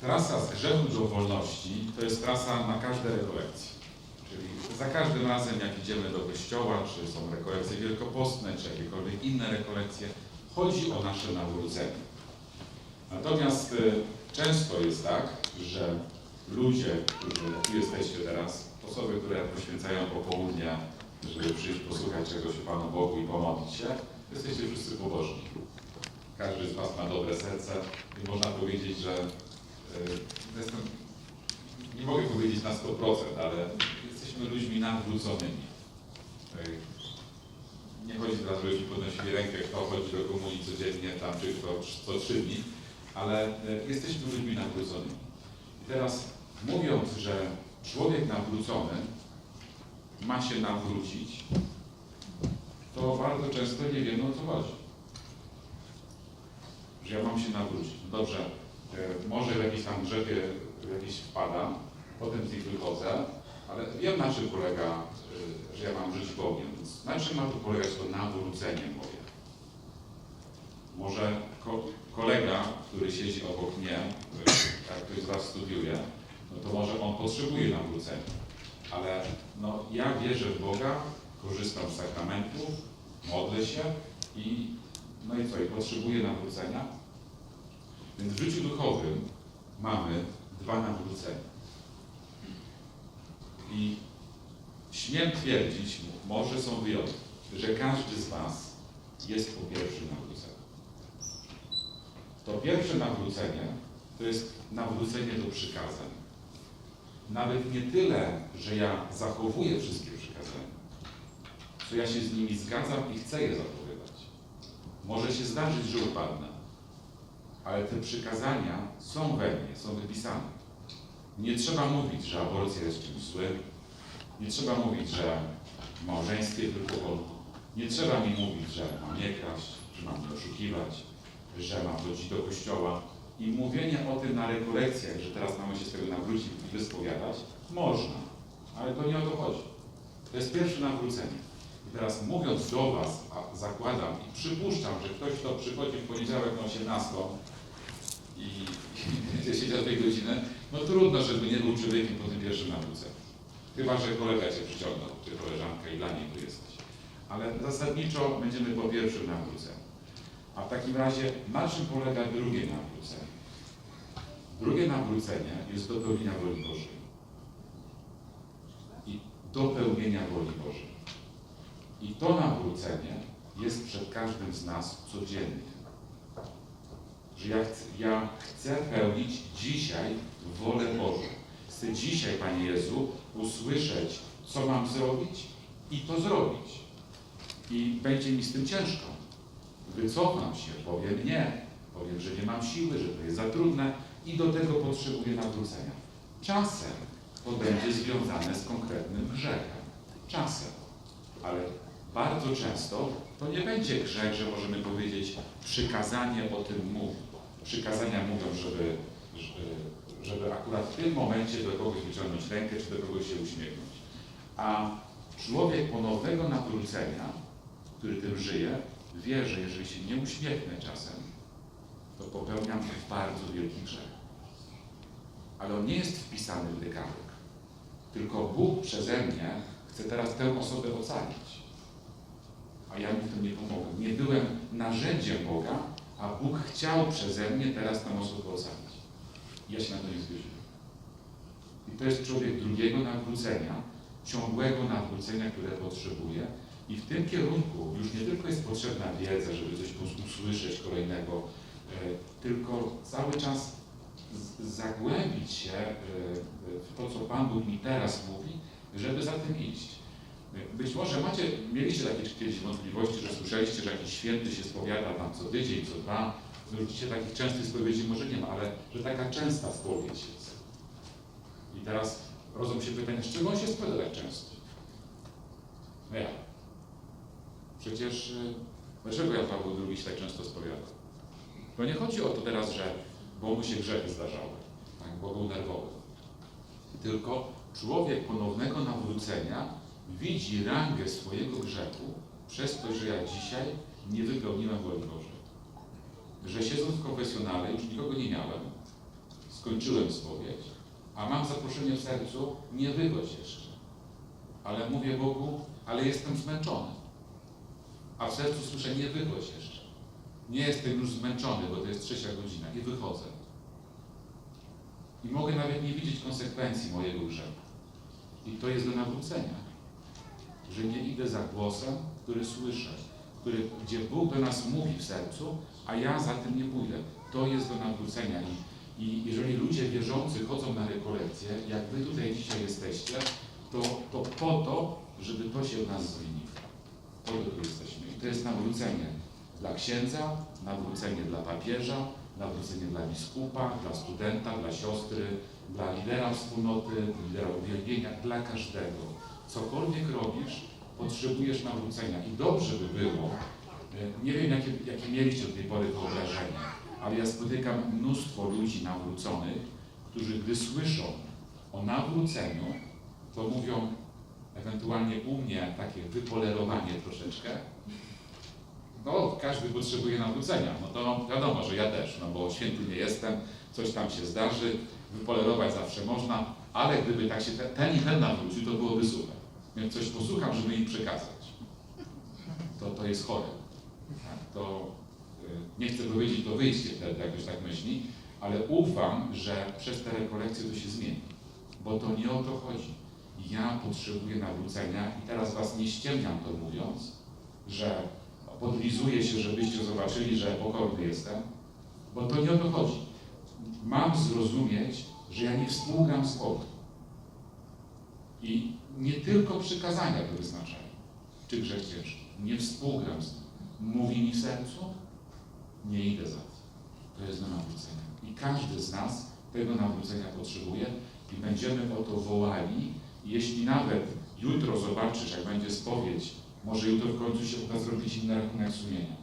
trasa z grzechu do wolności to jest trasa na każde rekolekcje. Czyli za każdym razem, jak idziemy do kościoła, czy są rekolekcje wielkopostne, czy jakiekolwiek inne rekolekcje, chodzi o nasze nawrócenie. Natomiast y, często jest tak, że ludzie, którzy tu jesteście teraz, osoby, które poświęcają popołudnia, żeby przyjść posłuchać czegoś o Panu Bogu i pomodlić się, jesteście wszyscy pobożni. Każdy z Was ma dobre serce i można powiedzieć, że jestem, nie mogę powiedzieć na 100%, ale jesteśmy ludźmi nawróconymi. Y, Nie chodzi teraz, żebyśmy podnosili rękę, kto chodzi do komunii codziennie, tam czy kto co trzy dni, ale y, jesteśmy ludźmi nawróconymi. I teraz mówiąc, że człowiek nawrócony ma się nawrócić, to bardzo często nie wiemy o co chodzi. Że ja mam się nawrócić. No dobrze, e, może w jakieś tam grzechy w jakieś wpadam, potem z nich wychodzę, ale wiem na czym polega, e, że ja mam żyć Bogiem. Więc na czym ma tu polegać to nawrócenie moje? Może ko kolega, który siedzi obok mnie, e, jak ktoś z Was studiuje, no to może on potrzebuje nawrócenia. Ale no, ja wierzę w Boga, korzystam z sakramentów, modlę się i no i co, i potrzebuję nawrócenia? Więc w życiu duchowym mamy dwa nawrócenia. I śmiem twierdzić, może są wyjątki, że każdy z Was jest po pierwszym nawróceniu. To pierwsze nawrócenie to jest nawrócenie do przykazań. Nawet nie tyle, że ja zachowuję wszystkie przykazania, co ja się z nimi zgadzam i chcę je zachowywać. Może się zdarzyć, że upadnę, ale te przykazania są we mnie, są wypisane. Nie trzeba mówić, że aborcja jest czymś złym. Nie trzeba mówić, że w małżeństwie tylko wolno. Nie trzeba mi mówić, że mam nie kraść, że mam oszukiwać, że mam chodzić do kościoła. I mówienie o tym na rekolekcjach, że teraz mamy się z tego nawrócić i wyspowiadać, można, ale to nie o to chodzi. To jest pierwsze nawrócenie. I teraz mówiąc do Was, a zakładam i przypuszczam, że ktoś, kto przychodzi w poniedziałek na 18 i, i siedział tej godziny, no trudno, żeby nie był człowiekiem po tym pierwszym nawróceniu. Chyba, że kolega Cię przyciągnął, czy koleżanka i dla niej tu jesteś. Ale zasadniczo będziemy po pierwszym nawróceniu. A w takim razie, na czym polega drugie nawrócenie? Drugie nawrócenie jest do pełnienia woli Bożej. I do pełnienia woli Bożej. I to nawrócenie jest przed każdym z nas codziennie. Że ja chcę, ja chcę pełnić dzisiaj wolę Bożą. Chcę dzisiaj, Panie Jezu, usłyszeć, co mam zrobić i to zrobić. I będzie mi z tym ciężko. Wycofam się, powiem nie, powiem, że nie mam siły, że to jest za trudne i do tego potrzebuję nawrócenia. Czasem to będzie związane z konkretnym grzechem. Czasem. Ale bardzo często to nie będzie grzech, że możemy powiedzieć, przykazanie o tym mówi. Przykazania mówią, żeby, żeby akurat w tym momencie do kogoś wyciągnąć rękę, czy do kogoś się uśmiechnąć. A człowiek ponownego nawrócenia, który tym żyje, wie, że jeżeli się nie uśmiechnę czasem, to popełniam bardzo wielki grzech. Ale on nie jest wpisany w dekalog. Tylko Bóg przeze mnie chce teraz tę osobę ocalić. A ja mu w tym nie pomogłem. Nie byłem narzędziem Boga, a Bóg chciał przeze mnie teraz tę osobę ocalić. Ja się na to nie zgodziłem. I to jest człowiek drugiego nawrócenia, ciągłego nawrócenia, które potrzebuje. I w tym kierunku już nie tylko jest potrzebna wiedza, żeby coś usłyszeć kolejnego, e, tylko cały czas zagłębić się e, w to, co Pan Bóg mi teraz mówi, żeby za tym iść. Być może macie, mieliście takie kiedyś wątpliwości, że słyszeliście, że jakiś święty się spowiada tam co tydzień, co dwa. Dzisiaj takich częstych spowiedzi może nie ma, ale że taka częsta spowiedź jest. I teraz rodzą się pytania, z czego on się spowiada tak często? No jak? Przecież y, dlaczego Jan Paweł II się tak często spowiadał? To nie chodzi o to teraz, że bo mu się grzechy zdarzały, tak, bo był nerwowy. Tylko człowiek ponownego nawrócenia widzi rangę swojego grzechu przez to, że ja dzisiaj nie wypełniłem woli Bożej. Że siedząc w konfesjonale już nikogo nie miałem, skończyłem spowiedź, a mam zaproszenie w sercu, nie wychodź jeszcze. Ale mówię Bogu, ale jestem zmęczony. A w sercu słyszę, nie wychodź jeszcze. Nie jestem już zmęczony, bo to jest trzecia godzina i wychodzę. I mogę nawet nie widzieć konsekwencji mojego grzechu. I to jest do nawrócenia. Że nie idę za głosem, który słyszę, który, gdzie Bóg do nas mówi w sercu, a ja za tym nie pójdę. To jest do nawrócenia. I, I jeżeli ludzie wierzący chodzą na rekolekcje, jak wy tutaj dzisiaj jesteście, to, to po to, żeby to się w nas zmieniło. Po to tu jesteśmy. I to jest nawrócenie dla księdza, nawrócenie dla papieża, nawrócenie dla biskupa, dla studenta, dla siostry, dla lidera wspólnoty, lidera uwielbienia, dla każdego. Cokolwiek robisz, potrzebujesz nawrócenia. I dobrze by było, e, nie wiem jakie, jakie mieliście do tej pory wyobrażenia, ale ja spotykam mnóstwo ludzi nawróconych, którzy gdy słyszą o nawróceniu, to mówią ewentualnie u mnie takie wypolerowanie troszeczkę, no, każdy potrzebuje nawrócenia. No to wiadomo, że ja też, no bo święty nie jestem, coś tam się zdarzy, wypolerować zawsze można, ale gdyby tak się te- ten i ten nawrócił, to byłoby super. Więc coś posłucham, żeby im przekazać. To, to jest chore. Tak, to y, nie chcę powiedzieć, to wyjście wtedy, jak ktoś tak myśli, ale ufam, że przez te rekolekcje to się zmieni. Bo to nie o to chodzi. Ja potrzebuję nawrócenia i teraz was nie ściemniam to mówiąc, że podlizuję się, żebyście zobaczyli, że pokorny jestem, bo to nie o to chodzi. Mam zrozumieć, że ja nie współgram z Bogiem. I nie tylko przykazania to wyznaczają, czy grzech ciężki. Nie współgram z nim. Mówi mi sercu, nie idę za tym. To jest do nawrócenia. I każdy z nas tego nawrócenia potrzebuje i będziemy o to wołali. Jeśli nawet jutro zobaczysz, jak będzie spowiedź, może jutro w końcu się uda zrobić inny rachunek sumienia.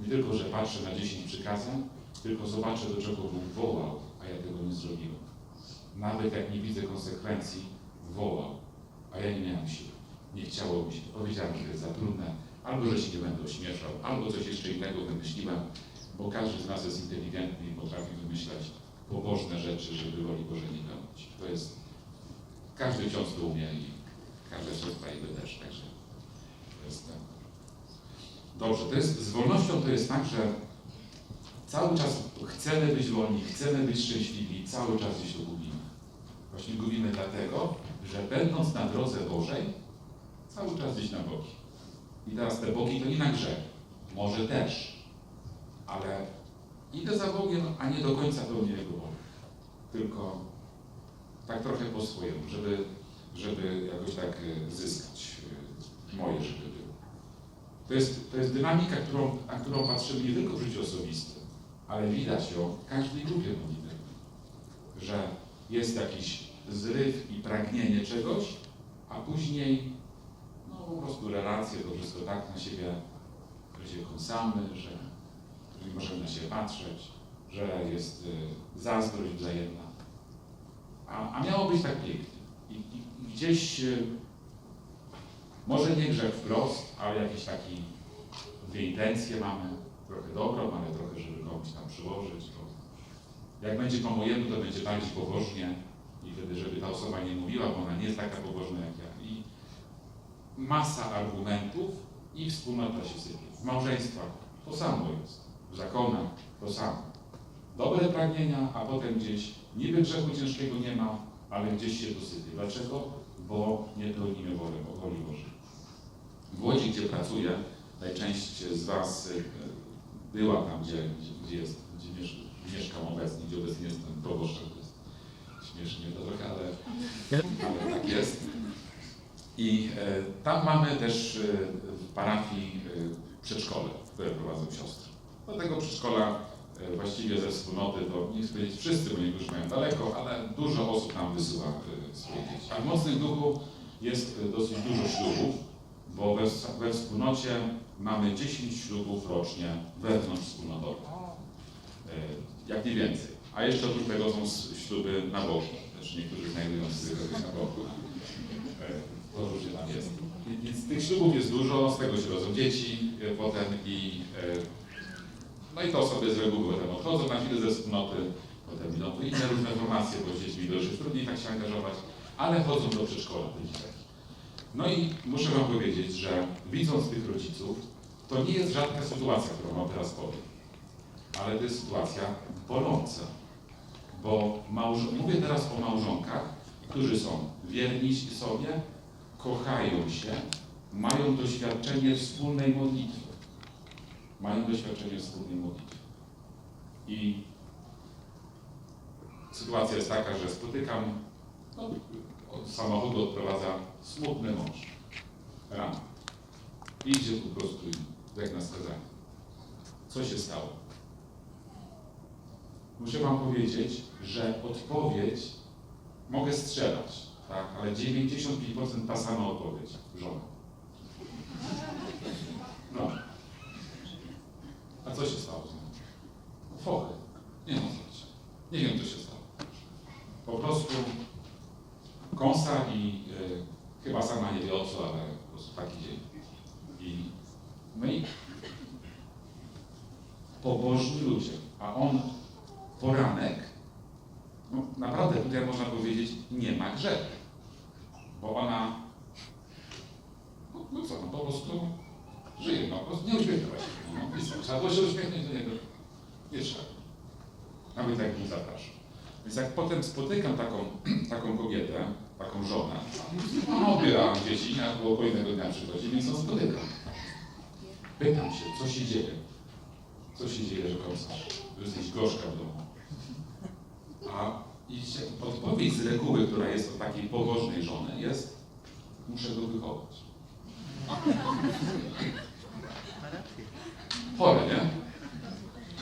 Nie tylko, że patrzę na 10 przykazań, tylko zobaczę, do czego Bóg wołał, a ja tego nie zrobiłem. Nawet jak nie widzę konsekwencji, wołał, a ja nie miałem siły. Nie chciało mi się. Powiedziałem, że jest za trudne, albo że się nie będę ośmieszał, albo coś jeszcze innego wymyśliłem, bo każdy z nas jest inteligentny i potrafi wymyślać pobożne rzeczy, żeby woli Boże nie pełnić. To jest, każdy ksiądz to umie i każda siostra wy też, także to jest tak. Dobrze, to jest, z wolnością to jest tak, że cały czas chcemy być wolni, chcemy być szczęśliwi, cały czas gdzieś to gubimy. Właśnie gubimy dlatego, że będąc na drodze Bożej, cały czas gdzieś na boki. I teraz te boki to nie na grzech, może też, ale idę za Bogiem, a nie do końca pełnię Jego wolę. Tylko tak trochę po swojemu, żeby, żeby jakoś tak e, zyskać e, moje, żeby było. To jest, to jest dynamika, którą, na którą patrzymy nie tylko w życiu osobistym, ale widać ją w każdej grupie modlitewnej, że jest jakiś zryw i pragnienie czegoś, a później no po prostu relacje, to wszystko tak na siebie, kąsamy, że, nie możemy na siebie patrzeć, że jest y, zazdrość wzajemna. A, a miało być tak pięknie. I, i, gdzieś y, może nie grzech wprost, ale jakiś taki dwie intencje mamy, trochę dobrą, ale trochę, żeby komuś tam przyłożyć. Jak będzie po mojemu, to będzie bardziej pobożnie wtedy, żeby ta osoba nie mówiła, bo ona nie jest taka pobożna jak ja. I masa argumentów i wspólnota się sypie. W małżeństwach to samo jest, w zakonach to samo. Dobre pragnienia, a potem gdzieś niby grzechu ciężkiego nie ma, ale gdzieś się to sypie. Dlaczego? Bo nie pełnimy woli, Bożej. W Łodzi, gdzie pracuję, najczęść z Was y, była tam, gdzie, gdzie, jest, gdzie miesz, mieszkam obecnie, gdzie obecnie jestem proboszczem. To trochę, ale, ale tak jest. I e, tam mamy też e, w parafii e, przedszkole, które prowadzą siostry. Do tego przedszkola e, właściwie ze wspólnoty, to nie chcę powiedzieć wszyscy, bo niektórzy mają daleko, ale dużo osób nam wysyła swoje dzieci. A w Mocnym Duchu jest dosyć dużo ślubów, bo we, we wspólnocie mamy 10 ślubów rocznie wewnątrz wspólnotowych. Jak nie więcej. A jeszcze oprócz tego są śluby na boku. Też niektórzy znajdują sobie kogoś na boku. To różnie tam jest. Więc tych ślubów jest dużo, z tego się rodzą dzieci e, potem i e, no i to osoby z reguły potem odchodzą na chwilę ze wspólnoty, potem idą tu inne różne formacje, bo z dziećmi już jest trudniej tak się angażować, ale chodzą do przedszkola te dzieciaki. No i muszę Wam powiedzieć, że widząc tych rodziców, to nie jest rzadka sytuacja, którą Wam teraz powiem, ale to jest sytuacja boląca, bo małż- mówię teraz o małżonkach, którzy są wierni sobie, kochają się, mają doświadczenie wspólnej modlitwy. Mają doświadczenie wspólnej modlitwy. I sytuacja jest taka, że spotykam, no, od samochodu odprowadza smutny mąż. Rano. Idzie po prostu jak na skazanie. Co się stało? Muszę Wam powiedzieć, że odpowiedź mogę strzelać, tak, ale 95% ta sama odpowiedź. Żona. No. A co się stało z nią? Fochy. Nie ma co się. Nie wiem, co się stało. Po prostu kąsa i y, chyba sama nie wie o co, ale po prostu taki dzień. I my pobożni ludzie, a on poranek, no naprawdę tutaj można powiedzieć, nie ma grzechu. Bo ona, no, no co, no po prostu żyje, no po prostu nie uśmiechnęła się. No, i co, trzeba było się uśmiechnąć do niego. Nie trzeba. Nawet jak mu zapraszam. Więc jak potem spotykam taką, taką kobietę, taką żonę, ona odbiera dzieci, albo kolejnego dnia przychodzi, więc ją spotykam. Pytam się, co się dzieje? Co się dzieje, że kąsasz? Jesteś gorzka w domu. A odpowiedź z reguły, która jest od takiej pobożnej żony, jest muszę go wychować. Chore, nie?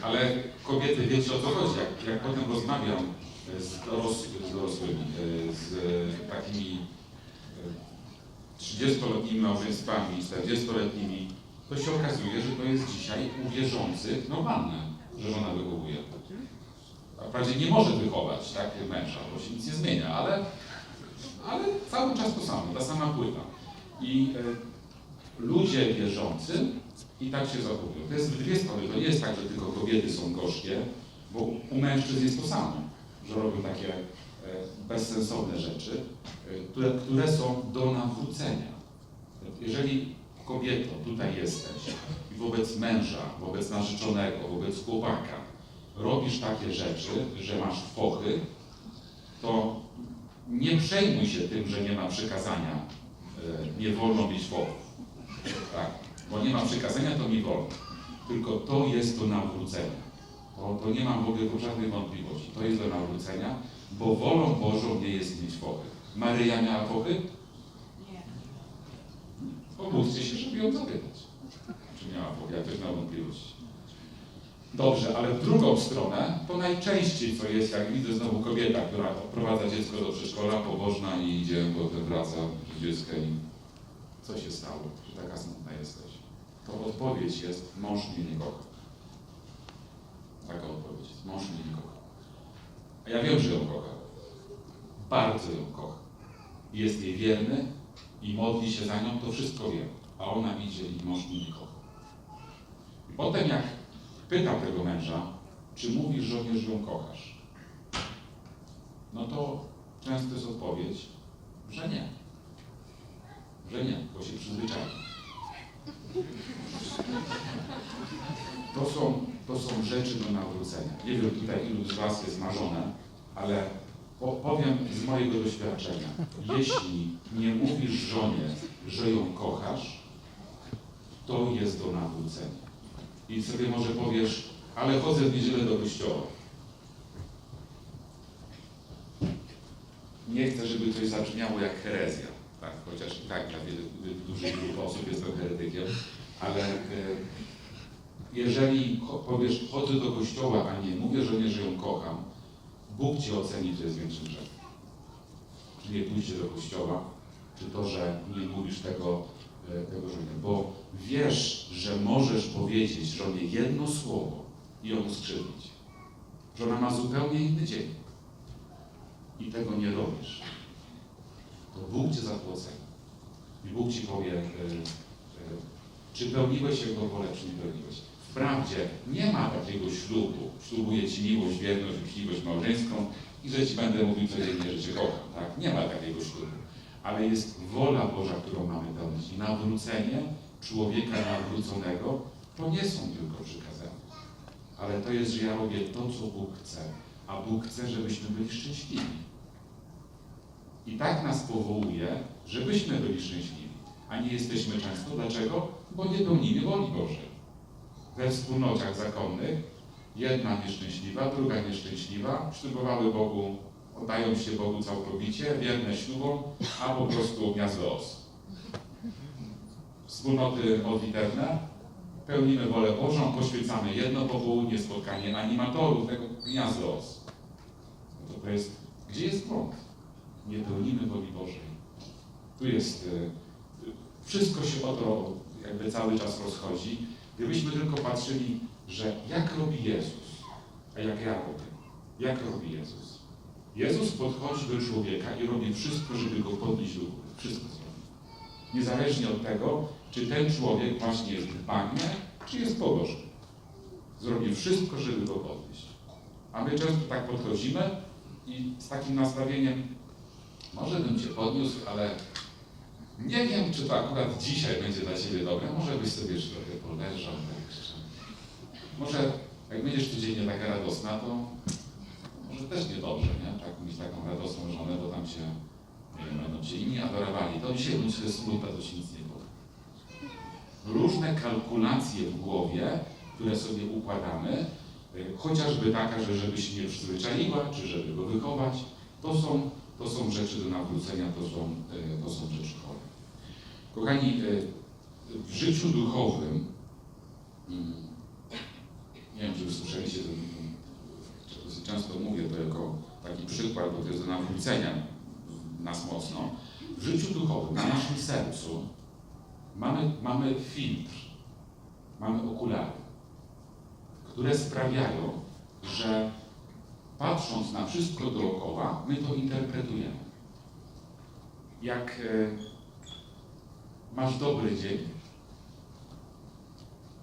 Ale kobiety, wiecie o co chodzi, jak, jak potem rozmawiam z, doros, z dorosłymi, e, z takimi 30-letnimi małżeństwami, 40-letnimi, to się okazuje, że to jest dzisiaj u wierzących normalne, że żona wychowuje. Wprawdzie nie może wychować tak, męża, bo się nic nie zmienia, ale, ale cały czas to samo, ta sama płyta. I e, ludzie wierzący i tak się zachowują. To jest w dwie strony. To nie jest tak, że tylko kobiety są gorzkie, bo u mężczyzn jest to samo, że robią takie e, bezsensowne rzeczy, e, które, które są do nawrócenia. Jeżeli kobieto tutaj jesteś i wobec męża, wobec narzeczonego, wobec chłopaka robisz takie rzeczy, że masz fochy, to nie przejmuj się tym, że nie ma przykazania, e, nie wolno mieć fochów. Tak, bo nie ma przykazania, to mi wolno. Tylko to jest do nawrócenia. To, to nie mam w ogóle żadnych wątpliwości. To jest do nawrócenia, bo wolą Bożą nie jest mieć fochy. Maryja miała fochy? Pomóżcie się, żeby ją zapytać. Czy miała fochy? Ja też mam wątpliwości. Dobrze, ale w drugą stronę, to najczęściej co jest, jak widzę znowu kobieta, która odprowadza dziecko do przedszkola, pobożna i idzie, potem wraca z dziecka i co się stało, że taka smutna jesteś? To odpowiedź jest, mąż mnie nie kocha. Taka odpowiedź mąż mnie nie kocha. A ja wiem, że ją kocha. Bardzo ją kocha. Jest jej wierny i modli się za nią, to wszystko wiem. A ona idzie i mąż mnie nie kocha. I potem jak pytam tego męża, czy mówisz żonie, że ją kochasz? No to często jest odpowiedź, że nie. Że nie, bo się przyzwyczaił. To są, to są rzeczy do nawrócenia. Nie wiem tutaj ilu z Was jest marzone, ale po, powiem z mojego doświadczenia. Jeśli nie mówisz żonie, że ją kochasz, to jest do nawrócenia. I sobie może powiesz, ale chodzę w niedzielę do kościoła. Nie chcę, żeby coś zabrzmiało jak herezja, tak? chociaż i tak dla wielu, grupy osób jestem heretykiem, ale e, jeżeli powiesz, chodzę do kościoła, a nie mówię żonie, że ją kocham, Bóg Cię oceni, co jest większym grzechem. Czy nie pójście do kościoła, czy to, że nie mówisz tego, e, tego żonie. Bo wiesz, że możesz powiedzieć żonie jedno słowo i ją skrzywdzić. Żona ma zupełnie inny dzień i tego nie robisz. To Bóg Cię za to oceni. I Bóg Ci powie, e, e, czy pełniłeś Jego wolę, czy nie pełniłeś. Wprawdzie nie ma takiego ślubu. Ślubuję Ci miłość, wierność, uczciwość małżeńską i że Ci będę mówił codziennie, że Cię kocham. Tak? Nie ma takiego ślubu. Ale jest wola Boża, którą mamy pełnić. I nawrócenie człowieka nawróconego to nie są tylko przykazania. Ale to jest, że ja robię to, co Bóg chce. A Bóg chce, żebyśmy byli szczęśliwi. I tak nas powołuje, żebyśmy byli szczęśliwi. A nie jesteśmy często. Dlaczego? Bo nie pełnimy woli Bożej. We wspólnotach zakonnych jedna nieszczęśliwa, druga nieszczęśliwa, ślubowały Bogu, oddają się Bogu całkowicie, wierne ślubom, a po prostu gniazdo os. Wspólnoty modlitewne, pełnimy wolę Bożą, poświęcamy jedno popołudnie, spotkanie animatorów, tego gniazdo os. No to, to jest, gdzie jest błąd? Nie pełnimy woli Bożej. Tu jest, y, wszystko się o to jakby cały czas rozchodzi. Gdybyśmy tylko patrzyli, że jak robi Jezus, a jak ja robię. Jak robi Jezus? Jezus podchodzi do człowieka i robi wszystko, żeby go podnieść do góry. Wszystko zrobi. Niezależnie od tego, czy ten człowiek właśnie jest dbany, czy jest pobożny. Zrobi wszystko, żeby go podnieść. A my często tak podchodzimy i z takim nastawieniem, może bym Cię podniósł, ale nie wiem, czy to akurat dzisiaj będzie dla Ciebie dobre. Może byś sobie jeszcze trochę poleżał, jeszcze. Może jak będziesz codziennie taka radosna, to może też niedobrze, nie? Tak, mieć taką radosną żonę, bo tam się, nie wiem, będą Cię inni adorowali. To dzisiaj bądź to smutne, to się nic nie powie. Różne kalkulacje w głowie, które sobie układamy, y, chociażby taka, że żeby się nie przyzwyczaiła, czy żeby go wychować, to są, to są rzeczy do nawrócenia, to są, y, to są rzeczy chore. Kochani, y, w życiu duchowym, mm, nie wiem, czy słyszeliście, to, dosyć często mówię to jako taki przykład, bo to jest do nawrócenia nas mocno. W życiu duchowym, na naszym sercu mamy, mamy filtr, mamy okulary, które sprawiają, że patrząc na wszystko dookoła, my to interpretujemy. Jak e, masz dobry dzień,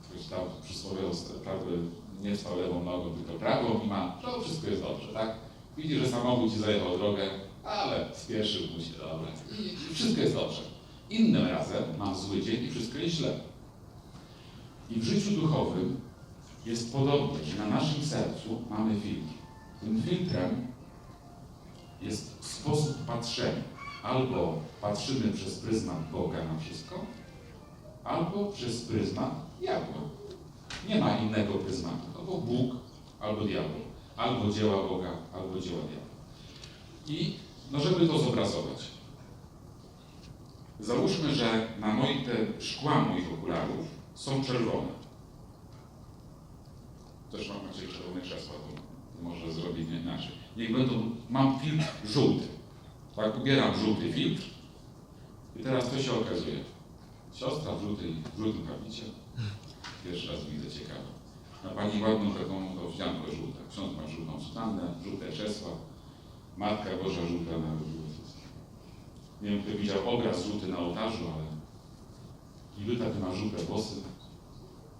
ktoś tam przysłowiowo prawy, nie stał lewą nogą, tylko prawą i ma, to wszystko jest dobrze, tak? Widzi, że samochód ci zajechał drogę, ale spieszył mu się, dobra, i wszystko jest dobrze. Innym razem mam zły dzień i wszystko jest źle. I w życiu duchowym jest podobnie, że na naszym sercu mamy filtr. Tym filtrem jest sposób patrzenia. Albo patrzymy przez pryzmat Boga na wszystko, albo przez pryzmat diabła. Nie ma innego pryzmatu. Albo Bóg, albo diabeł. Albo dzieła Boga, albo dzieła diabła. I no, żeby to zobrazować. Załóżmy, że na moich te szkła moich okularów są czerwone. Też mam nadzieję czerwone krzesła, to może zrobić inaczej. Niech będą, mam filtr żółty. Tak, pobieram żółty filtr i teraz to się okazuje. Siostra w, żółtej, w żółtym kapicie. Pierwszy raz widzę ciekawe. Ma Pani ładną taką to wdzianko żółte. Ksiądz ma żółtą sutannę, żółte krzesła. Matka Boża żółta na Nie wiem, kto widział obraz żółty na ołtarzu, ale Iluta ty ma żółte włosy,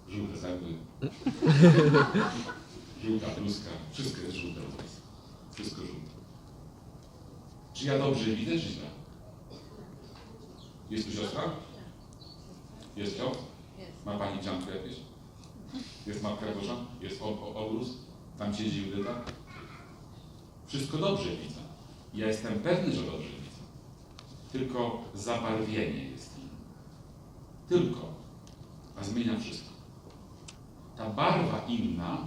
żółte zęby, żółta bluzka, wszystko jest żółte. Wszystko żółte. Czy ja dobrze widzę, czy źle? Jest tu siostra? Jest ksiądz? Ma Pani dzianko jakieś? Jest Matka Boża? Jest o- o- obrus? Tam siedzi Judyta? Wszystko dobrze widzę. Ja jestem pewny, że dobrze widzę. Tylko zabarwienie jest inne. Tylko. A zmienia wszystko. Ta barwa inna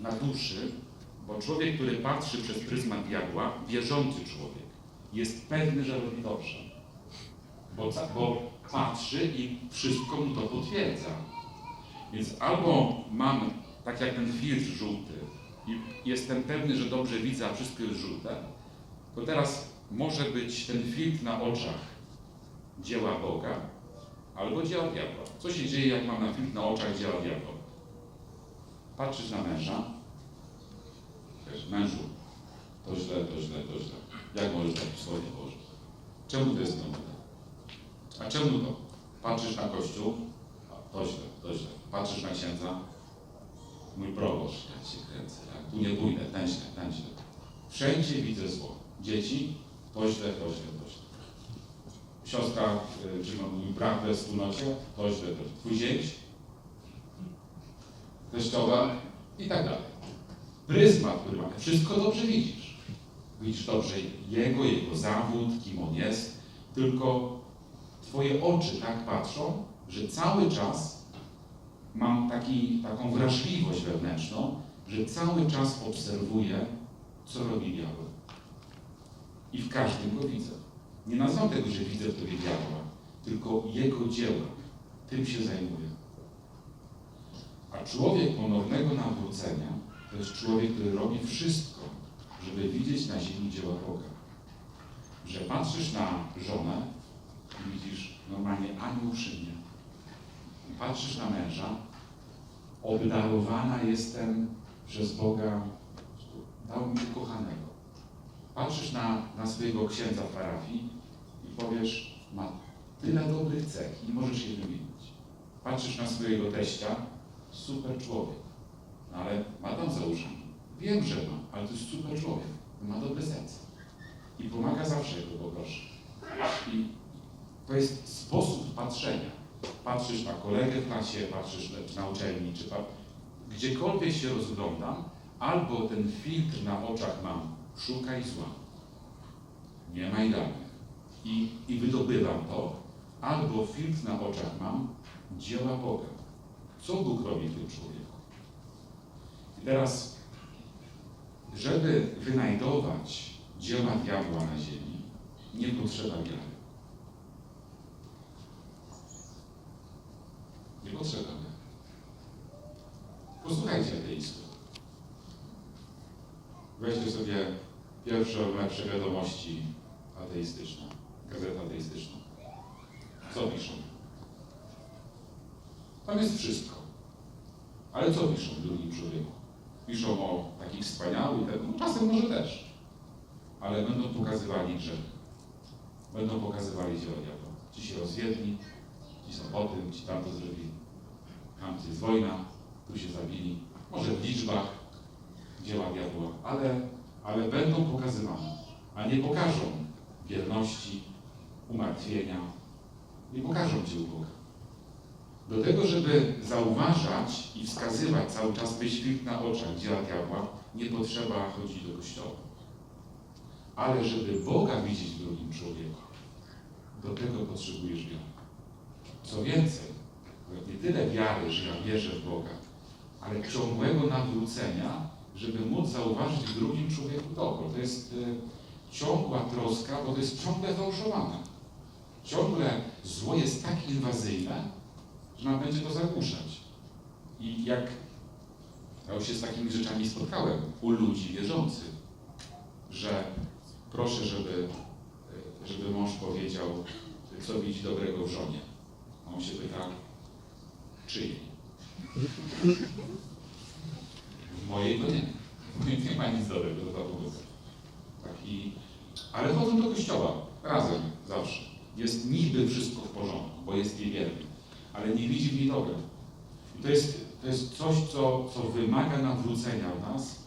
na duszy, bo człowiek, który patrzy przez pryzmat diabła, wierzący człowiek, jest pewny, że robi dobrze. Bo, bo patrzy i wszystko mu to potwierdza. Więc albo mam, tak jak ten filtr żółty, i jestem pewny, że dobrze widzę, a wszystko jest żółte, to teraz może być ten filtr na oczach dzieła Boga albo dzieła diabła. Co się dzieje, jak mam na filtr na oczach dzieła diabła? Patrzysz na męża, mężu, to źle, to źle, to źle. Jak możesz takie słowo położyć? Czemu to jest dobre? A czemu to? Patrzysz na kościół, to źle, to źle. patrzysz na księdza, mój proboszcz, jak się kręcę, tak? tu nie pójdę, ten źle, ten źle. Wszędzie widzę zło. Dzieci, to źle, to źle, to źle. Siostra, y, czy mój brat we wspólnocie, to źle, to źle. Twój zięć, teściowa i tak dalej. Pryzmat, który mamy, wszystko dobrze widzisz. Widzisz dobrze jego, jego zawód, kim on jest, tylko twoje oczy tak patrzą, że cały czas mam taki, taką wrażliwość wewnętrzną, że cały czas obserwuję, co robi diabeł. I w każdym go widzę. Nie nazywam tego, że widzę w tobie diabła, tylko jego dzieła. Tym się zajmuję. A człowiek ponownego nawrócenia to jest człowiek, który robi wszystko, żeby widzieć na ziemi dzieła Boga. Że patrzysz na żonę i widzisz normalnie anioł przy mnie. Patrzysz na męża, obdarowana jestem przez Boga, dał mi ukochanego. Patrzysz na, na swojego księdza w parafii i powiesz, ma tyle dobrych cech i możesz je wymienić. Patrzysz na swojego teścia, super człowiek, ale ma tam za uszami. Wiem, że ma, ale to jest super człowiek, ma dobre serce. I pomaga zawsze, jak go. I to jest sposób patrzenia. Patrzysz na kolegę w klasie, patrzysz na- na uczelni, czy pa... gdziekolwiek się rozglądam, albo ten filtr na oczach mam, szukaj zła. Nie ma idealnych. I, I wydobywam to, albo filtr na oczach mam, dzieła Boga. Co Bóg robi w tym człowieku? Teraz, żeby wynajdować dzieła diabła na ziemi, nie potrzeba wiary. Nie potrzeba wiary. Posłuchajcie ateistów. Weźcie sobie pierwsze lepsze wiadomości ateistyczne, gazetę ateistyczną. Co piszą? Tam jest wszystko. Ale co piszą w drugim człowieku? Piszą o takich wspaniałych, no czasem może też, ale będą pokazywali grzech. Będą pokazywali dzieła diabła. Ci się rozwiedli, ci są po tym, ci tamto zrobili. Tam jest wojna, tu się zabili. Może w liczbach dzieła diabła, ale, ale będą pokazywane, a nie pokażą wierności, umartwienia, nie pokażą dzieł Boga. Do tego, żeby zauważać i wskazywać cały czas wyświt na oczach dzieła diabła, nie potrzeba chodzić do kościoła. Ale żeby Boga widzieć w drugim człowieku, do tego potrzebujesz wiary. Co więcej, nie tyle wiary, że ja wierzę w Boga, ale ciągłego nawrócenia, żeby móc zauważyć w drugim człowieku dobro. To jest y, ciągła troska, bo to jest ciągle fałszowane. Ciągle zło jest tak inwazyjne, że nam będzie to zagłuszać. I jak ja już się z takimi rzeczami spotkałem u ludzi wierzących, że proszę, żeby, y, żeby mąż powiedział, co widzi dobrego w żonie. A on się pyta, mojej to nie. W mojej nie ma nic dobrego do Boga. Tak, i, ale chodzą do kościoła razem zawsze. Jest niby wszystko w porządku, bo jest niewierny, ale nie widzi w niej dobra. I to jest, to jest coś, co, co wymaga nawrócenia w nas,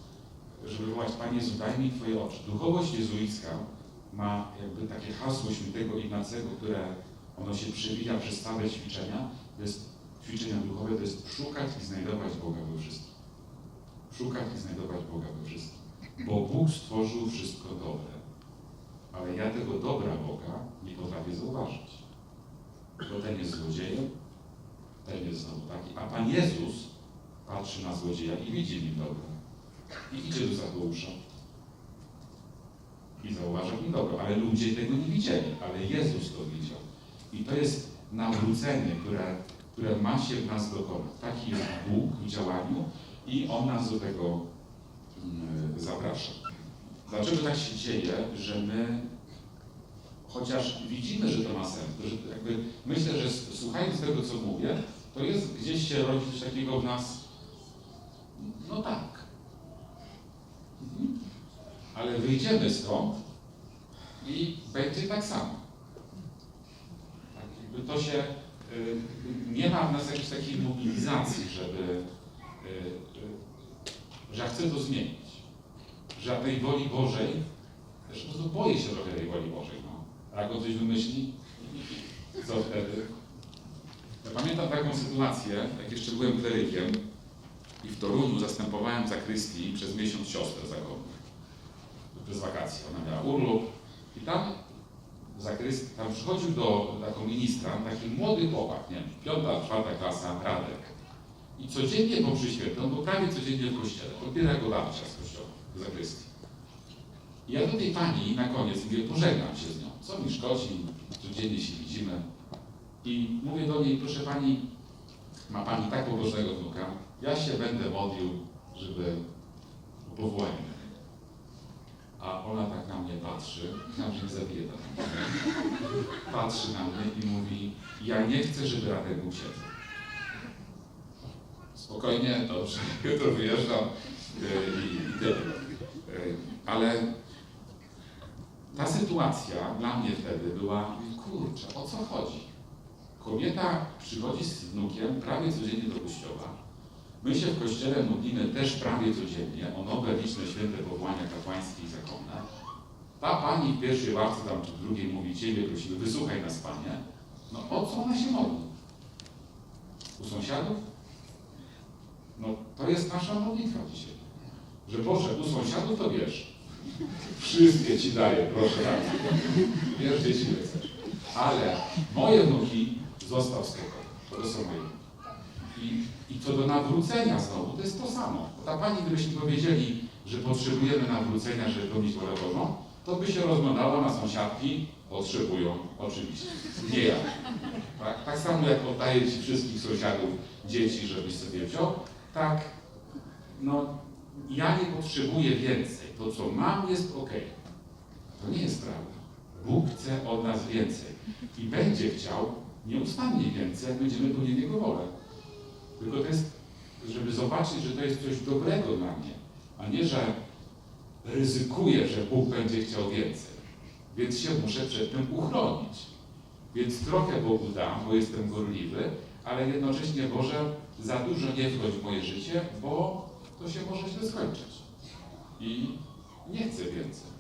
żeby wołać, Panie Jezu, daj mi Twoje oczy. Duchowość jezuicka ma jakby takie hasło świętego Ignacego, które ono się przewija przez całe ćwiczenia. To jest ćwiczenia duchowe, to jest szukać i znajdować Boga we wszystkim. Szukać i znajdować Boga we wszystkim. Bo Bóg stworzył wszystko dobre. Ale ja tego dobra Boga nie potrafię zauważyć. Bo ten jest złodziejem, ten jest znowu taki. A Pan Jezus patrzy na złodzieja i widzi w nim dobro. I idzie do Zacheusza. I zauważa w nim dobro. Ale ludzie tego nie widzieli, ale Jezus to widział. I to jest nawrócenie, które, które ma się w nas dokonać. Taki jest Bóg w działaniu i On nas do tego mm, zaprasza. Dlaczego tak się dzieje, że my, chociaż widzimy, że to ma sens, że jakby myślę, że słuchając tego, co mówię, to jest gdzieś się rodzi coś takiego w nas, no tak. Mhm. Ale wyjdziemy stąd i będzie tak samo. Tak, jakby to się, y, nie ma w nas jakiejś takiej mobilizacji, żeby, y, y, że ja chcę to zmienić. Że ja tej woli Bożej, też po prostu boję się trochę tej woli Bożej. No. Jak on coś wymyśli, co wtedy? Pamiętam taką sytuację, jak jeszcze byłem klerykiem i w Toruniu zastępowałem zakrystii przez miesiąc siostrę zakonną. Przez wakacje. Ona miała urlop i tam zakryst, tam przychodził do jako ministrant taki młody chłopak, nie wiem, piąta, czwarta klasa, Radek. I codziennie po mszy świętej, on był prawie codziennie w kościele, odbiera go babcia z kościoła, z zakrystii. I ja do tej pani na koniec mówię, pożegnam się z nią, co mi szkodzi, codziennie się widzimy. I mówię do niej, proszę pani, ma pani tak pobożnego wnuka, ja się będę modlił, żeby o powołanie. A ona tak na mnie patrzy, znam, że nie zabije to. Patrzy na mnie i mówi, ja nie chcę, żeby Radek księdzem. Spokojnie, dobrze, jutro wyjeżdżam yy, i, i tyle. Yy, Ale ta sytuacja dla mnie wtedy była, kurczę, o co chodzi? Kobieta przychodzi z wnukiem prawie codziennie do kościoła. My się w kościele modlimy też prawie codziennie o nowe liczne święte powołania kapłańskie i zakonne. Ta pani w pierwszej ławce, tam czy w drugiej mówi, Ciebie prosimy, wysłuchaj nas Panie. No o co ona się modli? U sąsiadów? No to jest nasza modlitwa dzisiaj. Że Boże, u sąsiadów to wiesz. Wszystkie Ci daję, proszę bardzo. Wiesz, gdzie Ci chcesz. Ale moje wnuki zostaw spokojnie. To są moje. I, I co do nawrócenia znowu, to jest to samo. Ta pani, gdybyśmy powiedzieli, że potrzebujemy nawrócenia, żeby pełnić wolę Bożą, to by się rozglądała na sąsiadki, potrzebują, oczywiście. Nie ja. Tak, tak samo jak oddaję Ci wszystkich sąsiadów dzieci, żebyś sobie wziął, tak, no, ja nie potrzebuję więcej. To, co mam, jest ok. To nie jest prawda. Bóg chce od nas więcej. I będzie chciał nieustannie więcej, jak będziemy pełnili Jego wolę. Tylko to jest, żeby zobaczyć, że to jest coś dobrego dla mnie, a nie, że ryzykuję, że Bóg będzie chciał więcej. Więc się muszę przed tym uchronić. Więc trochę Bogu dam, bo jestem gorliwy, ale jednocześnie Boże, za dużo nie wchodź w moje życie, bo to się może źle skończyć. I nie chcę więcej.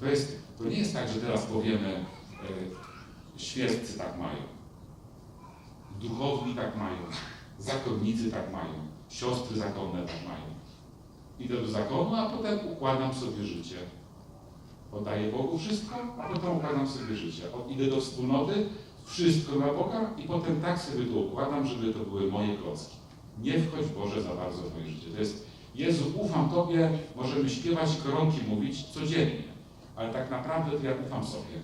To, jest, to nie jest tak, że teraz powiemy, y, świeccy tak mają, duchowni tak mają, zakonnicy tak mają, siostry zakonne tak mają. Idę do zakonu, a potem układam sobie życie. Oddaję Bogu wszystko, a potem układam sobie życie. Idę do wspólnoty, wszystko na Boga i potem tak sobie to układam, żeby to były moje klocki. Nie wchodź Boże za bardzo w moje życie. To jest, Jezu, ufam Tobie, możemy śpiewać koronki mówić codziennie, ale tak naprawdę to ja ufam sobie.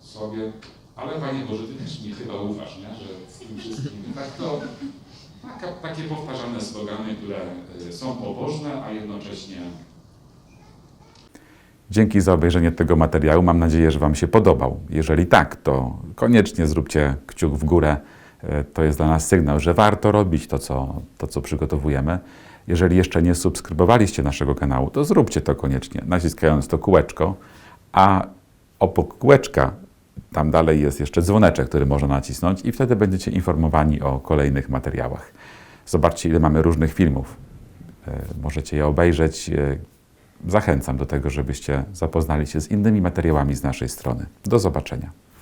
Sobie, ale Panie Boże, Ty też mi chyba ufasz, nie? że z tym wszystkim. Tak to, taka, takie powtarzane slogany, które y, są pobożne, a jednocześnie Dzięki za obejrzenie tego materiału. Mam nadzieję, że Wam się podobał. Jeżeli tak, to koniecznie zróbcie kciuk w górę. E, To jest dla nas sygnał, że warto robić to, co, to, co przygotowujemy. Jeżeli jeszcze nie subskrybowaliście naszego kanału, to zróbcie to koniecznie, naciskając to kółeczko, a obok kółeczka tam dalej jest jeszcze dzwoneczek, który można nacisnąć i wtedy będziecie informowani o kolejnych materiałach. Zobaczcie, ile mamy różnych filmów. E, Możecie je obejrzeć. E, Zachęcam do tego, żebyście zapoznali się z innymi materiałami z naszej strony. Do zobaczenia.